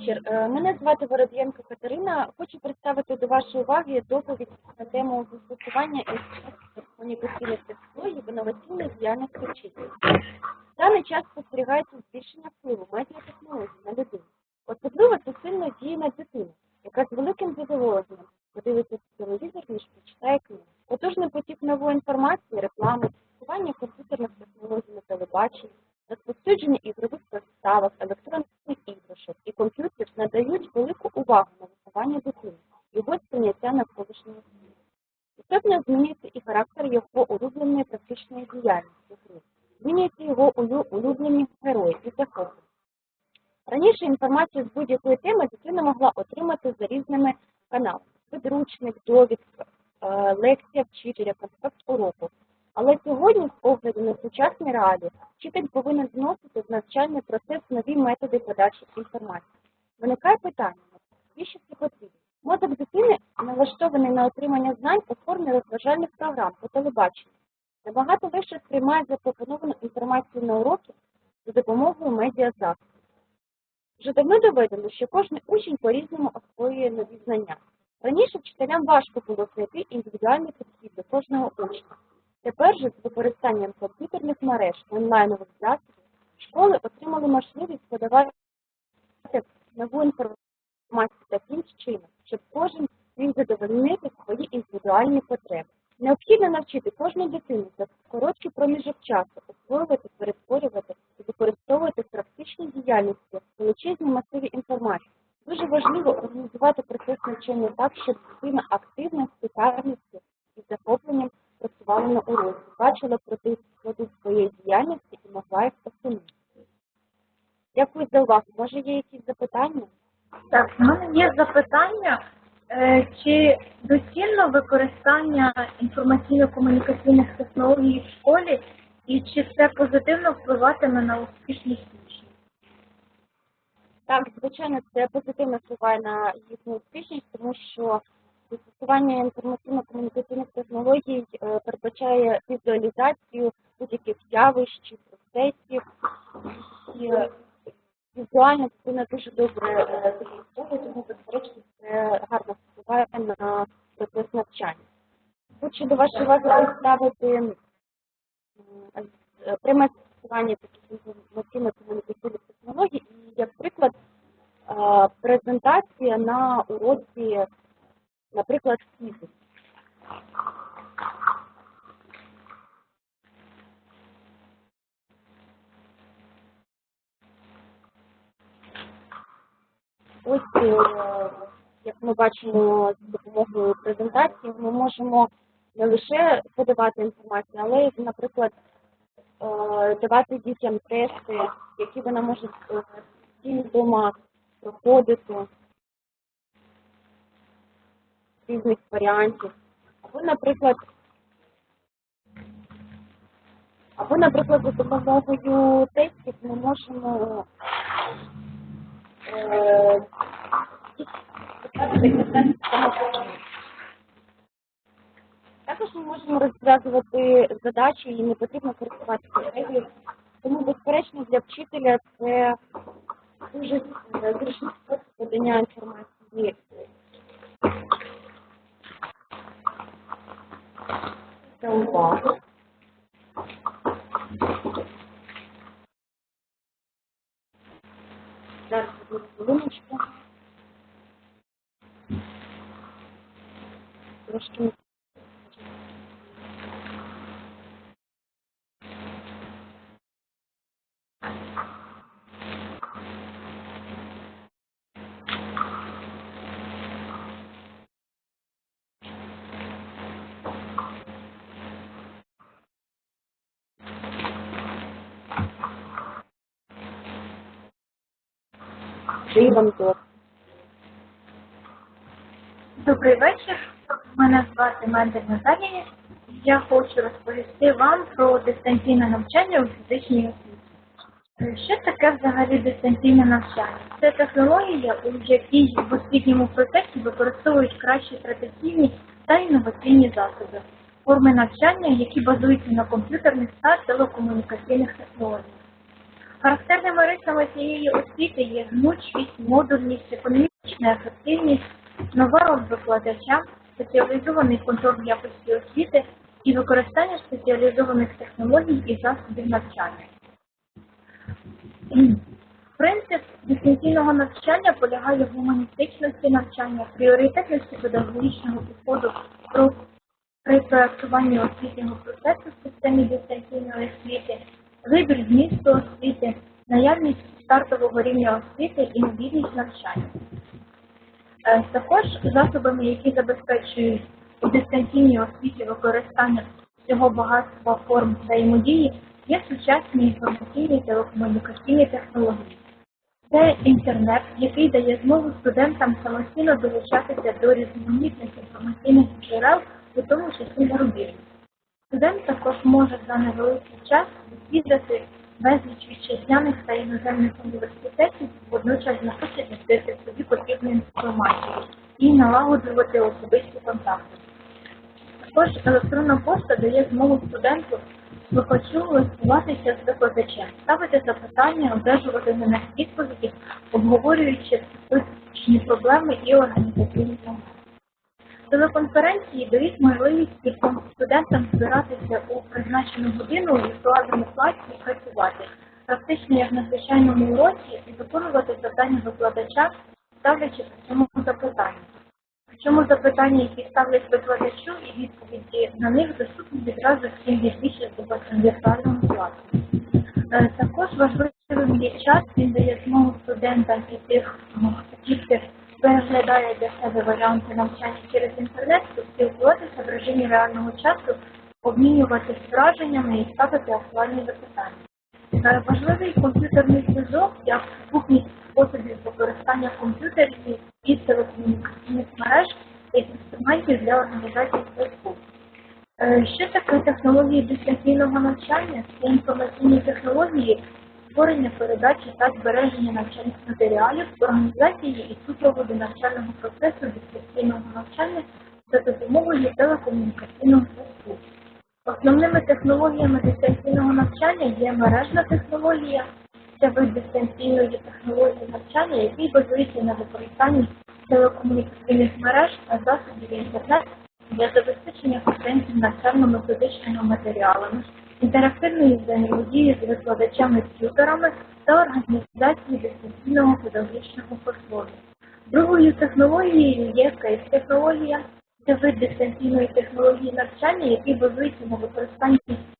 вечір. Е, Мене звати Вороб'янко Катерина. Хочу представити до вашої уваги доповідь на тему застосування інформаційних комунікаційних технологій в інноваційній діяльності вчителів. Даний час спостерігається збільшення впливу медіатехнологій на людину. Особливо це сильно діє на дитину, яка з великим задоволенням подивиться телевізор, ніж прочитає книгу. Потужний потік нової інформації, реклами, тестування комп'ютерних технологій на телебаченні, розповсюдження ігрових приставок, електронних іграшок і комп'ютерів надають велику увагу на виховання дитини, його сприйняття навколишнього світу. Істотно змінюється і характер його улюбленої практичної діяльності гри. Змінюються його улю- улюблені герої і захоплення. Раніше інформацію з будь-якої теми дитина могла отримати за різними каналами. Підручник, довідка, е, лекція вчителя, конспект уроку. Але сьогодні, з огляду на сучасні реалії, вчитель повинен вносити в навчальний процес нові методи подачі інформації. Виникає питання, навіщо це потрібно? Мозок дитини налаштований на отримання знань у формі розважальних програм по телебаченню. Набагато легше сприймає запропоновану інформацію на уроки за допомогою медіазасобів. Вже давно доведено, що кожен учень по-різному освоює нові знання. Раніше вчителям важко було знайти індивідуальний підхід до кожного учня. Тепер же з використанням комп'ютерних мереж онлайнових засобів школи отримали можливість подавати нову інформацію таким чином, щоб кожен міг задовольнити свої індивідуальні потреби. Необхідно навчити кожну дитину за короткий проміжок часу освоювати, перетворювати і використовувати в практичній діяльності величезні масиві інформації. Дуже важливо організувати процес навчання так, щоб дитина активно, з цікавістю і захопленням працювала на уроці, бачила проти складу своєї діяльності і могла їх оцінити. Дякую за увагу. Може, є якісь запитання? Так, в мене є запитання, Е, чи доцільно використання інформаційно-комунікаційних технологій в школі і чи це позитивно впливатиме на успішність учнів? Так, звичайно, це позитивно впливає на їхню успішність, тому що застосування інформаційно-комунікаційних технологій е, передбачає візуалізацію будь-яких явищ, процесів, і е, візуально дитина дуже добре е, використовує, тому безперечно це гарно впливає на процес навчання. Хочу до вашої уваги представити е, пряме застосування таких інформаційно-комунікаційних технологій і як приклад е, презентація на уроці, наприклад, фізики. Ось, е, як ми бачимо, з допомогою презентації ми можемо не лише подавати інформацію, але й, наприклад, е, давати дітям тести, які вона може вдома проходити різних варіантів. Або, наприклад, або, наприклад, за допомогою тестів ми можемо е. Також ми можемо розв'язувати задачі і не потрібно користуватися стратегією. Тому, безперечно, для вчителя це дуже е, зручний спосіб подання інформації. Це увагу. Живом Добрий вечір. Мене звати Мендель Наталія. Я хочу розповісти вам про дистанційне навчання у фізичній освіті. Що таке взагалі дистанційне навчання? Це технологія, у якій в освітньому процесі використовують кращі традиційні та інноваційні засоби, форми навчання, які базуються на комп'ютерних та телекомунікаційних технологіях. Характерними рисами цієї освіти є гнучкість, модульність, економічна ефективність, нова викладача, спеціалізований контроль якості освіти і використання спеціалізованих технологій і засобів навчання. Принцип дистанційного навчання полягає в гуманістичності навчання, пріоритетності педагогічного підходу при проектуванні освітнього процесу в системі дистанційної освіти, вибір змісту освіти, наявність стартового рівня освіти і мобільність навчання. Е, Також засобами, які забезпечують у дистанційній освіті використання всього багатства форм взаємодії, є сучасні інформаційні і телекомунікаційні технології. Це інтернет, який дає змогу студентам самостійно долучатися до різноманітних інформаційних джерел, у тому числі зарубіжних. Студент також може за невеликий час відвідати безліч вітчизняних та іноземних університетів, водночас знаходити в собі потрібну інформацію і налагоджувати особисті контакти. Також електронна пошта дає змогу студенту слухачу листуватися з викладачем, ставити запитання, одержувати на них відповіді, обговорюючи визначені проблеми і організаційні проблеми. Телеконференції дають можливість студентам збиратися у призначену годину у віртуальному класі і працювати, практично як на звичайному уроці і виконувати завдання викладача, ставлячи при цьому запитання. Причому запитання, які ставлять викладачу, і відповіді на них доступні відразу всім відвічі в віртуальному класі. Е, Також важливим є час, він дає змогу студентам і тих, ну, переглядає для себе варіанти навчання через інтернет, спілкуватися в режимі реального часу, обмінюватися враженнями і ставити актуальні запитання. Е, Важливий комп'ютерний зв'язок як сукупність способів використання комп'ютерів і телекомунікаційних мереж як інструментів для організації зв'язку. Е, Що таке технології дистанційного навчання? Це інформаційні технології створення, передачі та збереження навчальних матеріалів, організації і супроводу навчального процесу дистанційного навчання за допомогою телекомунікаційного зв'язку. Основними технологіями дистанційного навчання є мережна технологія, це вид дистанційної технології навчання, який базується на використанні телекомунікаційних мереж та засобів інтернету для забезпечення студентів навчально-методичними матеріалами, інтерактивної взаємодії з викладачами-тюторами та організації дистанційного педагогічного послуги. Другою технологією є кейс-технологія. Це вид дистанційної технології навчання, який базується на використанні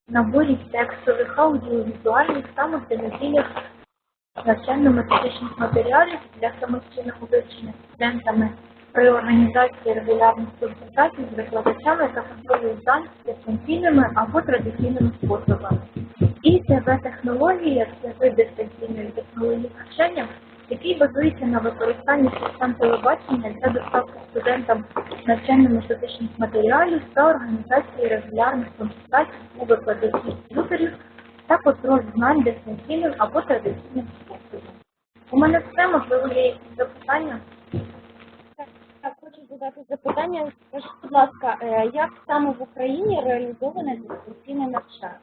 наборів текстових, аудіовізуальних та мультимедійних навчально-методичних матеріалів для самостійного вивчення студентами при організації регулярних консультацій з викладачами та контролю знань дистанційними або традиційними способами. І ТВ-технологія це вид дистанційної технології навчання, який базується на використанні систем телебачення для доставки студентам навчально-методичних матеріалів та організації регулярних консультацій у викладачів туторів та контроль знань дистанційним або традиційним способом. У мене все, можливо, є якісь запитання. Задати запитання. Скажіть, будь ласка, е, як саме в Україні реалізоване дистанційне навчання?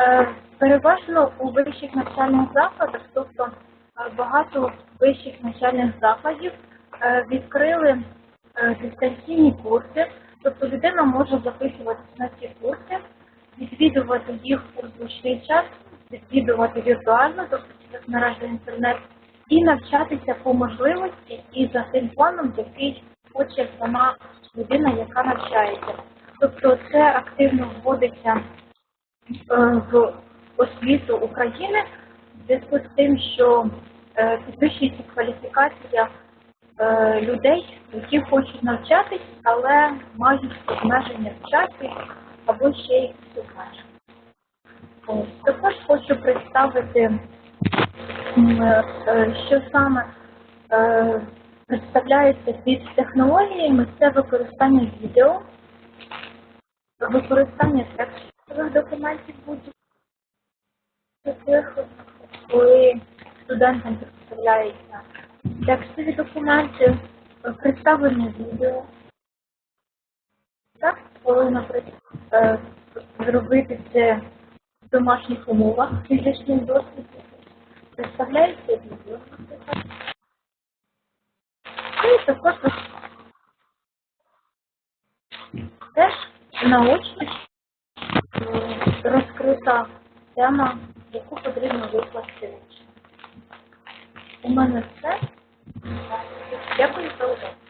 Е, Переважно у вищих навчальних закладах, тобто е, багато вищих навчальних закладів відкрили дистанційні курси, тобто людина може записуватися на ці курси, відвідувати їх у зручний час, відвідувати віртуально, тобто через мережу інтернет, і навчатися по можливості і за тим планом, який хоче сама людина, яка навчається. Тобто це активно вводиться е, в освіту України в зв'язку з тим, що е, підвищується кваліфікація е, людей, які хочуть навчатись, але мають обмеження в часі або ще якісь обмеження. Також хочу представити, що саме представляється під технологіями, це використання відео, використання текстових документів будь-яких, коли студентам представляються текстові документи, представлення відео. Так, коли, наприклад, е, зробити це в домашніх умовах фізичним досвідом, представляється відео. І також теж наочно розкрита тема, яку потрібно викласти. У мене все. Дякую за увагу.